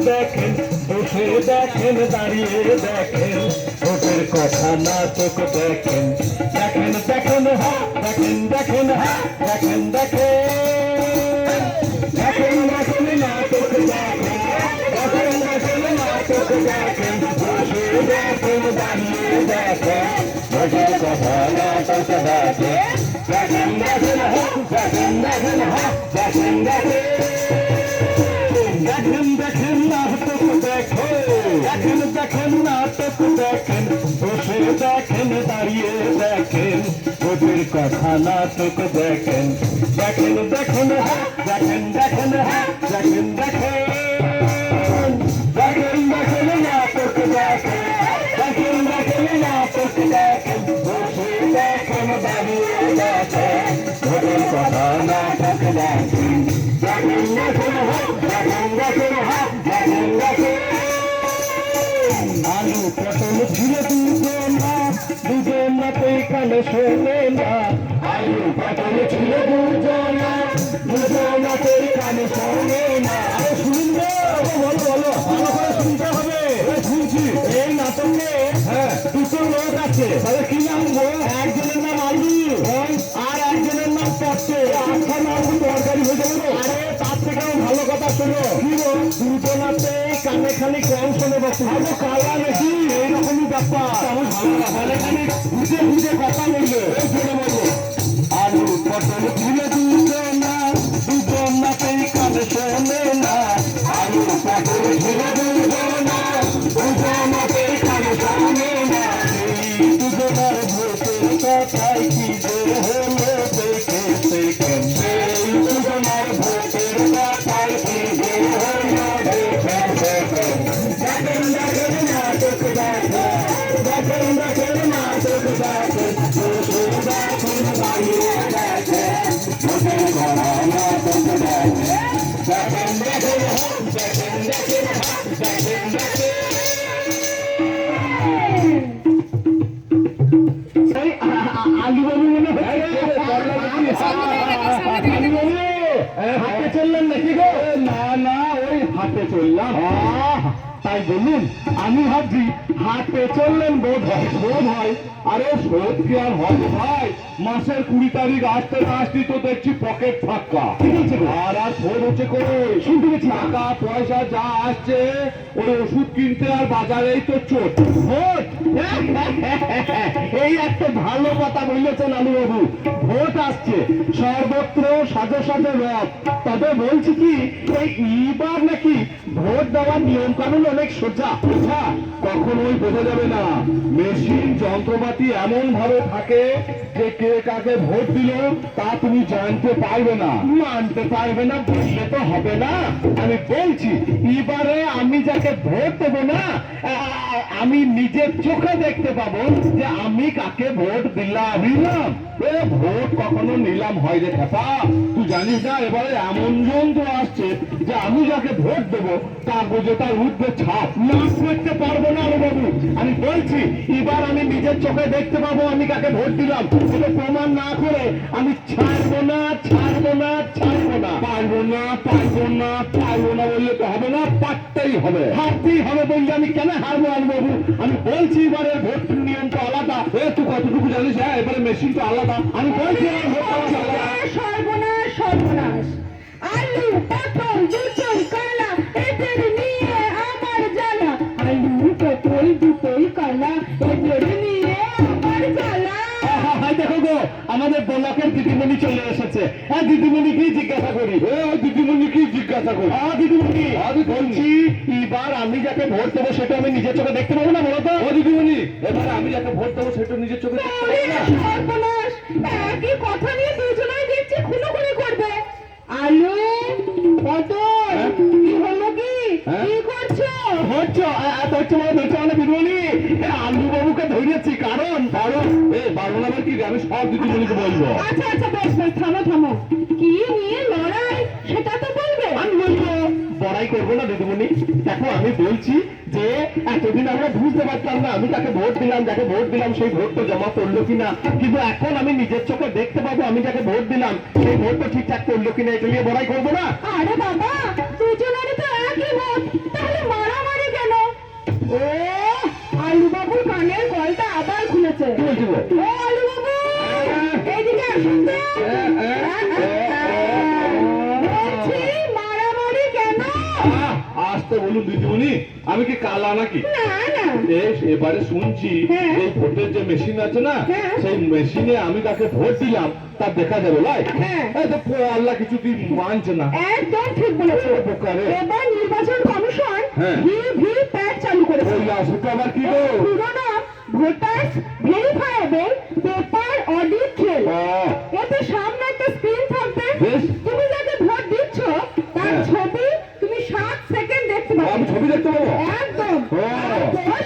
দেখেন বসে দেখেন দাঁড়িয়ে দেখেন ভোটের কথা নাটক দেখেন দেখেন দেখেন হা দেখেন দেখেন হা দেখেন দেখেন দেখেন দেখেন নাটক দেখেন দেখেন দেখেন নাটক দেখেন বসে দেখেন দাঁড়িয়ে দেখেন ভোটের কথা নাটক দেখেন দেখেন দেখেন হা দেখেন দেখেন হা দেখেন দেখেন দেখেন দেখেন নাটক দেখো দেখেন নাটক, দেখেন, বসে দেখেন, দাঁড়িয়ে দেখেন, ওদের কথা নাটক দেখেন। দেখেন দেখেন হ্যাঁ দেখেন দেখেন হ্যাঁ দেখেন দেখেন। দেখেন দেখেন নাটক দেখেন। দেখেন দেখেন। আলু পটল ছিল দুজন না দুজন না তো এখানে শোনে না। আলু পটল ছিল দুজন না দুজন না তো এখানে শোনে না। আরে শুনবে বলো বলো ভালো করে শুনতে হবে। শুনছি। এই নাটকে হ্যাঁ। দুটো লোক আছে। তাহলে কি নাম গো একজনের নাম আলু আর একজনের নাম পটে আচ্ছা নাম তরকারি হয়ে যাবে আরে তার থেকেও ভালো কথা শোনো। কি গো দুজনাতে কানে খালি কম শোনে বসে। আরে কালা নাকি? এইরকমই ব্যাপার। তেমন ভালো কথা চললাম তাই বলুন আমি ভাবছি হাতে চললেন বোধ হয় বোধ হয়। আরে শোধ কি আর হবে ভাই? মাসের কুড়ি তারিখ আসতে না আসতে তো দেখছি পকেট ফাঁকা। ঠিক আছে আর আর শোধ হচ্ছে করে শুনতে পেয়েছি টাকা পয়সা যা আসছে ওই ওষুধ কিনতে আর বাজারেই তো চোট। ভোট! এই একটা ভালো কথা বলেছেন আলু বাবু ভোট আসছে। সর্বত্র সাজে সাজে রথ তবে বলছি কি এই এইবার নাকি ভোট দেওয়ার নিয়ম কানুন অনেক সোজা। সোজা কখনোই বোঝা যাবে না। মেশিন, যন্ত্রপাতি এমন ভাবে থাকে যে কে কাকে ভোট দিল তা তুমি জানতে পারবে না। মানতে পারবে না বললে তো হবে না। আমি বলছি, এবারে আমি যাকে ভোট দেবো না আমি নিজের চোখে দেখতে পাবো যে আমি কাকে ভোট দিলাম। ভোট কখনো নিলাম হয় রে খেপা। তুই জানিস না, এবারে এমন যন্ত্র আসছে যে আমি যাকে ভোট দেবো, তার বুঝে তার উঠবে ছাপ। না করতে পারব না রে বাবু। আমি বলছি এবার আমি নিজের চোখে দেখতে পাবো আমি কাকে ভোট দিলাম। এটা প্রমাণ না করে আমি ছাড়বো না ছাড়বো না ছাড়বো না। পারব না পারব না পারব না বললে তো হবে না পারতেই হবে। হারতেই হবে বললে আমি কেন হারবো আর বাবু? আমি বলছি এবারে ভোট নিয়ম তো আলাদা। এ তুই কতটুকু জানিস? হ্যাঁ এবারে মেশিন তো আলাদা। আমি বলছি আলাদা। সর্বনাশ সর্বনাশ আলু পটল দুটোই কালা ব্লকের দিদিমণি চলে এসেছে। হ্যাঁ দিদিমণি কি জিজ্ঞাসা করি? দিদিমণি কি জিজ্ঞাসা করি? হ্যাঁ দিদিমণি। আমি বলছি এবার আমি যাকে ভোট দেবো সেটা আমি নিজের চোখে দেখতে পাবো না বলো তো? ও দিদিমণি। এবারে আমি যাকে ভোট দেবো সেটা নিজের চোখে দেখতে পাবো না। সর্বনাশ! একই কথা নিয়ে দুজনেই দেখছি খুনোখুনি করবে। আলু পটল হচ্ছে এত হচ্ছে ধরছে দিদিমণি এ আলু বাবুকে ধরেছি কারণ কারণ এ বারণ আবার কি আমি সব দিদিমণিকে বলব? আচ্ছা আচ্ছা বেশ বেশ থামো থামো। কি নিয়ে লড়াই? সেটা তো বলবে। আমি বলব বড়াই করব না দিদিমণি। দেখো আমি বলছি যে এতদিন আমরা বুঝতে পারতাম না আমি তাকে ভোট দিলাম যাকে ভোট দিলাম সেই ভোট তো জমা পড়ল কিনা। কিন্তু এখন আমি নিজের চোখে দেখতে পাবো আমি যাকে ভোট দিলাম সেই ভোট তো ঠিকঠাক করল কিনা এটা নিয়ে বড়াই করব না। আরে বাবা তো একই ও আলু বাবুর কানের কলটা আবার খুলেছে? ও আলু বাবু এইদিকে আসুন তো। আসতে দিদিমণি আমি কি কালা নাকি এবারে শুনছি হ্যাঁ। এই ভোটের যে মেশিন আছে না হ্যাঁ। সেই মেশিনে আমি তাকে ভোট দিলাম তা দেখা যাবে লাই হ্যাঁ। আল্লাহ কিছুদিন মানছে না একদম ঠিক বলেছ এবার নির্বাচন কমিশন। ভি ভি প্যাট চালু করেছে আবার কি পুরোনো voters verifiable paper audit trail এতে সামনে একটা স্ক্রিন থাকবে। তুমি যাকে ভোট দিচ্ছ তার। ছবি আমি ছবি দেখতে পাবো? একদম।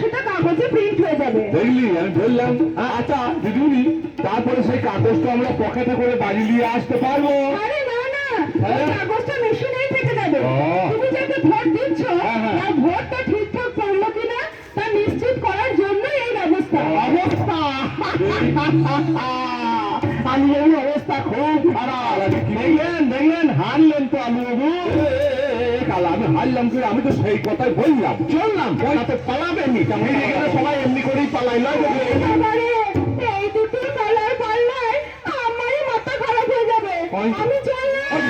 সেটা কাগজে প্রিন্ট হয়ে যাবে। দেখলি আমি ধরলাম আচ্ছা দিদিমণি তারপরে সেই কাগজটা আমরা পকেটে করে বাড়ি নিয়ে আসতে পারব। আরে না না। হ্যাঁ। কাগজটা মেশিনেই থেকে যাবে। তুমি যাকে ভোট দিচ্ছ হ্যাঁ, হ্যাঁ। তার ভোটটা ঠিকঠাক পড়ল কিনা তা নিশ্চিত করার জন্যই এই ব্যবস্থা। অবস্থা। বাবুর অবস্থা খুব খারাপ। দেখলেন দেখলেন হারলেন তো আলু বাবু কাল আমি হারলাম কি আমি তো সেই কথাই বললাম। চললাম। তো পালাবেননি তেমন সবাই এমনি করেই পালাই? একেবারে এই দুটো কালার পাল্লায় আমারই মাথা খারাপ হয়ে যাবে। আমি চললাম।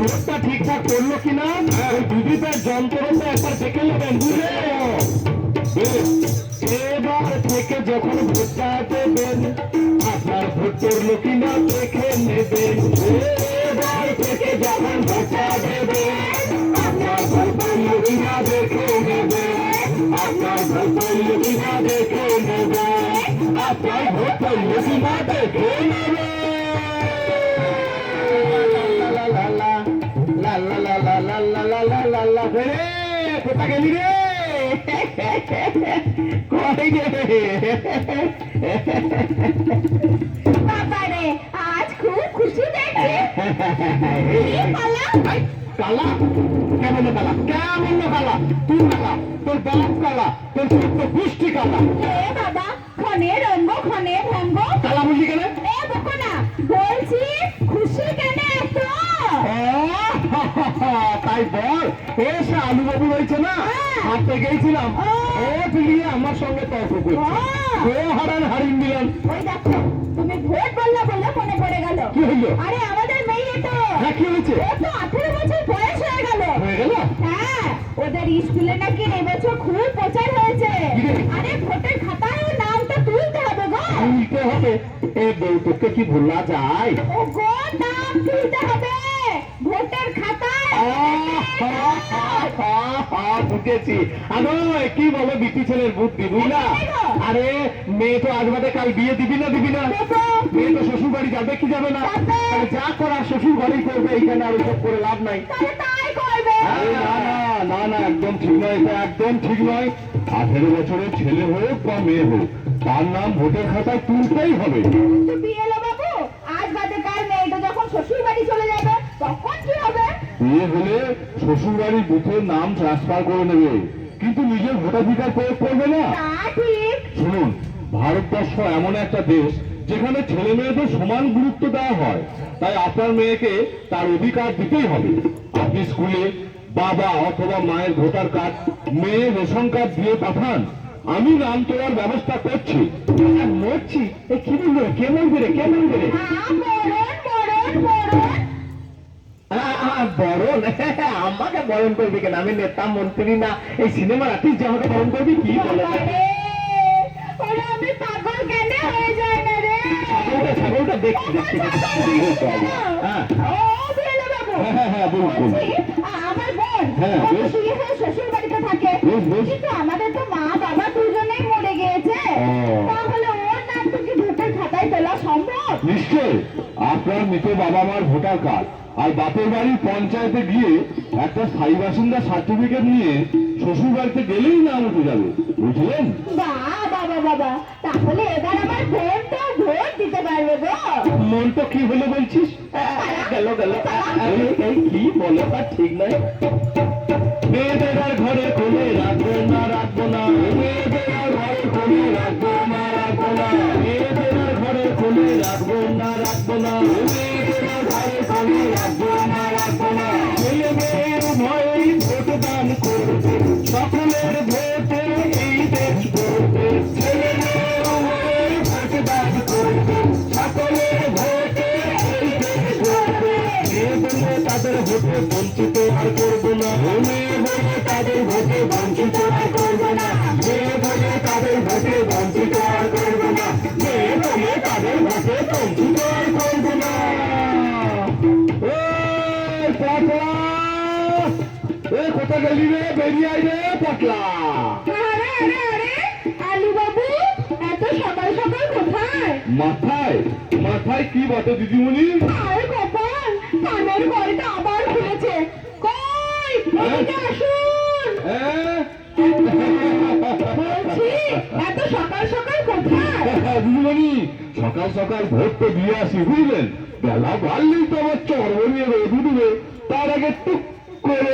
ভোটটা ঠিকঠাক করল কিনা? ওই বিদ্যুতের যন্ত্রটা একবার দেখে নেবেন বুঝলে? বেশ, এবার থেকে যখন ভোটটা দেবেন আপনার ভোট করল কিনা দেখে নেবেন। এবার থেকে যখন ভোটটা দেবেন আপনার ভোট করল কিনা দেখে নেবেন। আপনার ভোট করল কিনা দেখে নেবেন। আপনার ভোট করল কিনা দেখে নেবেন কোথা গেলি রে কই রে আজ খুব খুশি দেখছি কালা কেমন কালা কেমন কালা তুই কালা তোর বাপ কালা তোর পুষ্টি কালা বাবা ক্ষণে রঙ্গ ক্ষণে ভঙ্গ। কালা বললি কেন? এ বকো না বলছি খুশি কেন এত? তাই বল এসে আলু বাবু রয়েছে না? হ্যাঁ। হাঁটতে গেছিলাম ও। পিলিয়ে আমার সঙ্গে তর্ক করছে। ও। হারান হারিয়ে দিলাম ওই দেখো তুমি ভোট বললা বলে মনে পড়ে গেল। কি হইল? আরে আমাদের মেয়ে তো। হ্যাঁ কি হয়েছে? ও তো আঠেরো বছর বয়স হয়ে গেল। হয়ে গেল? হ্যাঁ ওদের স্কুলে নাকি এবছর খুব প্রচার হয়েছে। আরে ভোটের খাতায় ওর নামটা তুলতে হবে গো তুলতে হবে? এ বউটোকে কি ভোলা যায়? ভোটের খাতায়। বুঝেছি। আরে কি বলো বিটি ছেলের বুদ্ধি বুঝলা? আরে মেয়ে তো আজ বাদে কাল বিয়ে দিবি না দিবি না? মেয়ে তো শ্বশুর বাড়ি যাবে কি যাবে না? যা করার শ্বশুর বাড়ি করবে এইখানে আর ওসব করে লাভ নাই। না না না না একদম ঠিক নয় এটা একদম ঠিক নয়। আঠেরো বছরের ছেলে হোক বা মেয়ে হোক তার নাম ভোটের খাতায় তুলতেই হবে। বিয়ে হলে শ্বশুর বাড়ির বুথের নাম ট্রান্সফার করে নেবে। কিন্তু নিজের ভোটাধিকার প্রয়োগ করবে না। শুনুন ভারতবর্ষ এমন একটা দেশ যেখানে ছেলে মেয়েদের সমান গুরুত্ব দেওয়া হয়। তাই আপনার মেয়েকে তার অধিকার দিতেই হবে। আপনি স্কুলে বাবা অথবা মায়ের ভোটার কার্ড মেয়ে রেশন কার্ড দিয়ে পাঠান। আমি নাম তোলার ব্যবস্থা করছি। মরছি। এ কি বলবে কে মরবে রে? কে রে? হ্যাঁ বরণ আমাকে বরণ করবি কেন? আমি নেতা মন্ত্রী না। এই সিনেমার আর্টিস্ট যে আমাকে বরণ করবি কি বলে? বাবারে, ওরা আমি পাগল কেন? হয়ে যায় না রে। ছাগলটা ছাগলটা দেখছি। হ্যাঁ। হ্যাঁ, হ্যাঁ, বলুন, বলুন। হ্যাঁ, হয়ে শ্বশুর বাড়িতে থাকে। বেশ, বেশ। কিন্তু আমাদের তো মা বাবা দুজনেই মরে গিয়েছে। তাহলে ওর নাম তো কি ভোটার খাতায় তোলা সম্ভব? নিশ্চয় আপনার মৃত বাবা মার ভোটার কার্ড। আর বাপের বাড়ির পঞ্চায়েতে গিয়ে একটা স্থায়ী বাসিন্দা সার্টিফিকেট নিয়ে শ্বশুর বাড়িতে গেলেই নাম উঠে যাবে। বুঝলেন? বাবা বাবা তাহলে এবার আমার ভোটটা ভোট দিতে পারবে গো। মন তো কি হলো বলছিস? গেল গেল। এই, কি বলে? তা ঠিক নাই। মেয়েদের আর ঘরে কোলে রাখব না রাখব না। মেয়েদের আর ঘরে কোলে রাখব না রাখব না। মেয়েদের আর ঘরে কোলে রাখব না রাখব না। মেয়েদের আর ঘরে কোলে রাখব তাদের ভোটে বঞ্চিত আর করব না। মেয়ে বলে তাদের ভোটে বঞ্চিত আর করব না। মেয়ে বলে তাদের ভোটে বঞ্চিত আর করব না। মেয়ে বলে তাদের ভোটে বঞ্চিত আর করব না। এ কোথা গেলি রে? বেরিয়ে আই রে পটলা আলু বাবু এত সকাল সকাল কোথায়? মাথায় মাথায় কি বটে দিদিমণি আরে কপাল কানের ঘরটা আবার খুলেছে কই এদিকে আসুন হ্যাঁ বলছি এত সকাল সকাল কোথায়? দিদিমণি সকাল সকাল ভোট তো দিয়ে আসি বুঝলেন? বেলা বাড়লেই তো আমার চর্ব নিয়ে রোদ উঠবে তার আগে টুক করে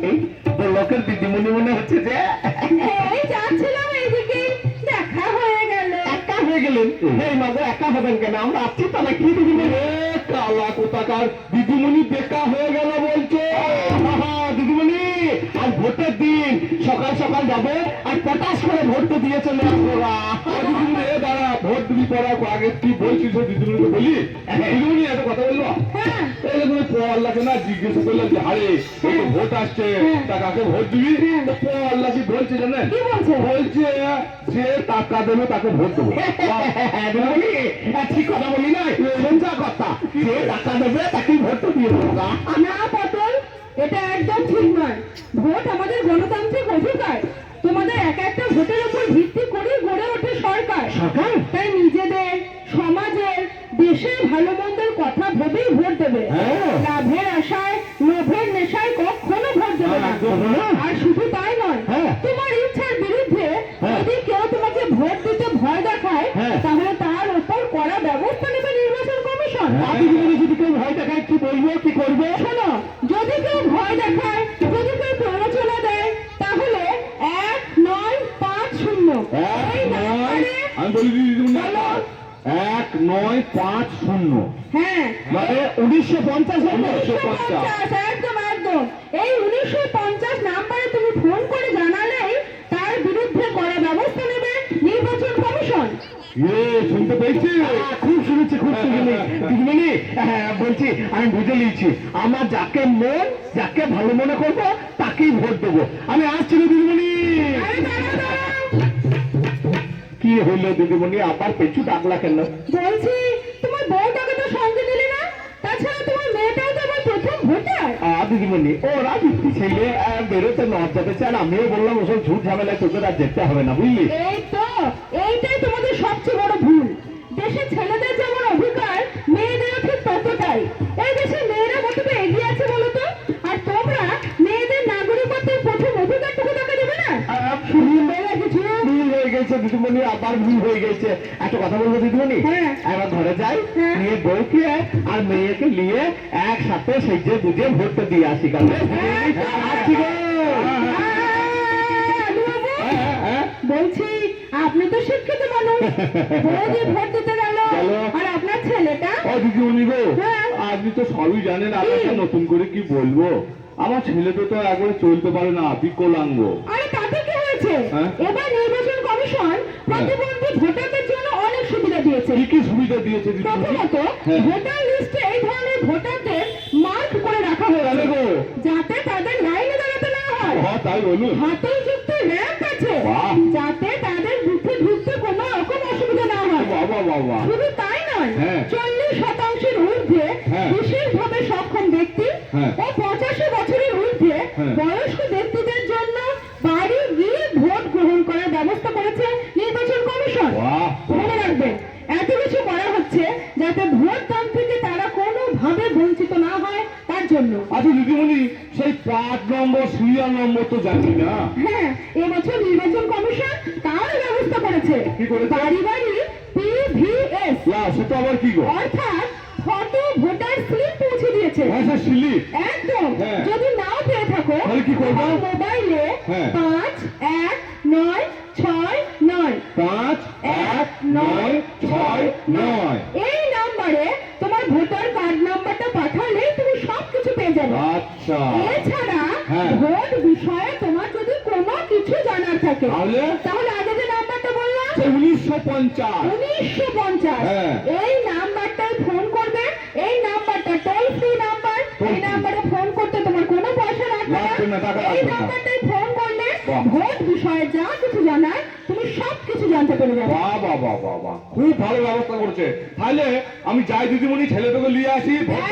এই, তো লোকের দিদিমণি মনে হচ্ছে যে যাচ্ছিলাম এইদিকে দেখা হয়ে গেল। একা হয়ে গেলেন? এই মাঝে একা হবেন কেন? আমরা আছি তাহলে কি দিদিমণি? কালা কোথাকার দিদিমণি বেকা হয়ে গেল বলছে। আজ ভোটের দিন সকাল সকাল যাবে আর পটাশ করে ভোট তো দিয়ে চলে আসব। দাঁড়া ভোট পড়ার আগে কি বলছিস দিদিমণিকে বলি? দিদিমণি এত কথা বলল হ্যাঁ। এই তুমি পড়াল্লাকে না জিজ্ঞেস করলাম যে আরে ভোট আসছে তা কাকে ভোট দিবি? পড়াল্লা কি বলছে জানেন? বলছে? বলছে যে টাকা দেবে তাকে ভোট দেবো। ঠিক কথা বলি না কথা। যে টাকা দেবে তাকে ভোট দিয়ে দেবো। এটা একদম ঠিক নয়। ভোট আমাদের গণতান্ত্রিক অধিকার। তোমাদের এক একটা ভোটের উপর ভিত্তি করে গড়ে ওঠে সরকার। তাই নিজেদের সমাজের দেশের ভালো মন্দের কথা ভেবেই ভোট দেবে। লাভের আশায় লোভের নেশায় কখনো ভোট দেবে না। আর শুধু তাই নয় হ্যাঁ। তোমার ইচ্ছার বিরুদ্ধে হ্যাঁ। যদি কেউ তোমাকে ভোট দিতে ভয় দেখায় হ্যাঁ। তাহলে তার উপর করা ব্যবস্থা নেবে নির্বাচন কমিশন। যদি কেউ ভয় দেখায় কি বলব কি করবে? শোনো দেখায় যদি কেউ প্ররোচনা দেয় তাহলে এক নয় পাঁচ শূন্য। এক নয় আমি বলি এক নয় পাঁচ শূন্য। হ্যাঁ। মানে উনিশশো পঞ্চাশ উনিশশো একদম একদম। এই উনিশশো পঞ্চাশ নাম্বারে তুমি ফোন করে জানালেই তার বিরুদ্ধে করা ব্যবস্থা নেবে নির্বাচন কমিশন। এ শুনতে পেয়েছি খুব শুনেছি খুব শুনেছি দিদিমণি হ্যাঁ, বলছি আমি বুঝে নিয়েছি। আমার যাকে মন যাকে ভালো মনে করব তাকেই ভোট দেবো। আমি আসছি দিদিমণি। কি হইল দিদিমণি? আবার পেছু ডাকলা কেন? বলছি তোমার বউটাকে তো সঙ্গে দিলে না? তাছাড়া তোমার মেয়েটাও তো আমার প্রথম ভোটার। দিদিমণি ওরা যুক্তি ছেলে আহ, বেরোতে আমিও বললাম ওসব ঝুট ঝামেলায় তোদের আর যেতে হবে না বুঝলি? এই তো গেছে দিদিমণি আবার ভুল হয়ে গেছে একটা কথা বলব দিদিমণি হ্যাঁ। একবার ঘরে যাই হ্যাঁ। নিয়ে বউকে আর মেয়েকে নিয়ে একসাথে সেজে বুঝে ভোটটা দিয়ে আসি কাল হ্যাঁ। বলছি আপনি তো শিক্ষিত মানুষ যে ভোট দিতে গেল গেল। আর আপনার ছেলেটা ও দিদিমণি গো। আপনি তো সবই জানেন আপনাকে নতুন করে কি বলব আমার ছেলে তো তো একবারে চলতে পারে না বিকলাঙ্গ আরে তাতে কি হয়েছে হ্যাঁ? এবার প্রতিবন্ধী ভোটারদের জন্য অনেক সুবিধা দিয়েছে। কি কি সুবিধা দিয়েছে প্রথমত হ্যাঁ। ভোটার লিস্টে এই ধরনের ভোটারদের মার্ক করে রাখা হয়েছে। যাতে তাদের লাইনে দাঁড়াতে না হয়। হ্যাঁ তাই বলুন। হাতল যুক্ত র্যাম্প আছে যাতে তাদের বুথে ঢুকতে কোনো রকম অসুবিধা না হয়। বাবা বাবা শুধু তাই নয় হ্যাঁ। চল্লিশ শতাংশের ঊর্ধ্বে হ্যাঁ। বিশেষভাবে সক্ষম ব্যক্তি হ্যাঁ। ও পঁচাশি বছরের ঊর্ধ্বে হ্যাঁ। বয়স্ক যাতে ভোটদান থেকে তারা কোনোভাবে বঞ্চিত না হয় তার জন্য। আচ্ছা দিদিমণি সেই পাঁচ নম্বর সিরিয়াল নম্বর তো জানি না। হ্যাঁ এবছর নির্বাচন কমিশন তার ব্যবস্থা করেছে। কি করে বাড়ি বাড়ি পিভিএস না সেটা আবার কি গো? অর্থাৎ ফটো ভোটার স্লিপ পৌঁছে দিয়েছে। হ্যাঁ স্যার স্লিপ। একদম। হ্যাঁ। যদি নাও পেয়ে থাকো তাহলে কি করবে? মোবাইলে হ্যাঁ। পাঁচ এক নয় যাবে আচ্ছা। এছাড়া। ভোট বিষয়ে তোমার যদি কোনো কিছু জানার থাকে তাহলে? তাহলে আগে যে নাম্বারটা বললাম উনিশশো পঞ্চাশ। উনিশশো পঞ্চাশ। এই নাম্বারটায় ফোন করবে। এই নাম্বারটা টোল ফ্রি নাম্বার। এই নাম্বারে ফোন করতে তোমার কোনো পয়সা লাগবে লাগবে না, না এই নাম্বারটায় ফোন করলে ভোট বিষয়ে যা কিছু জানার তুমি সব কিছু জানতে পেরে যাবে। বাহ বাহ বাহ বাহ বাহ। খুব ভালো ব্যবস্থা করছে। তাহলে আমি যাই দিদিমণি ছেলে তোকে নিয়ে আসি। ভোট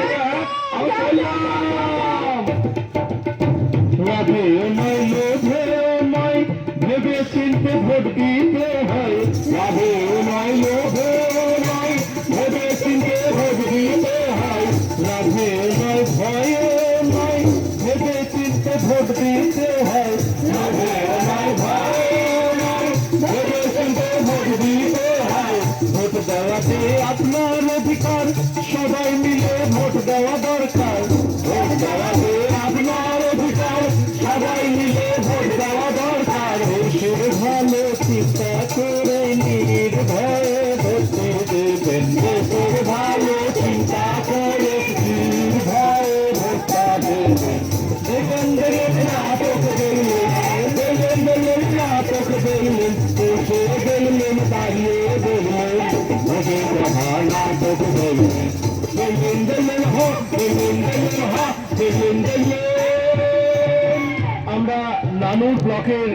রাধে নয় লোভে নয় ভেবে চিনতে ভোট দিতে দেখলেন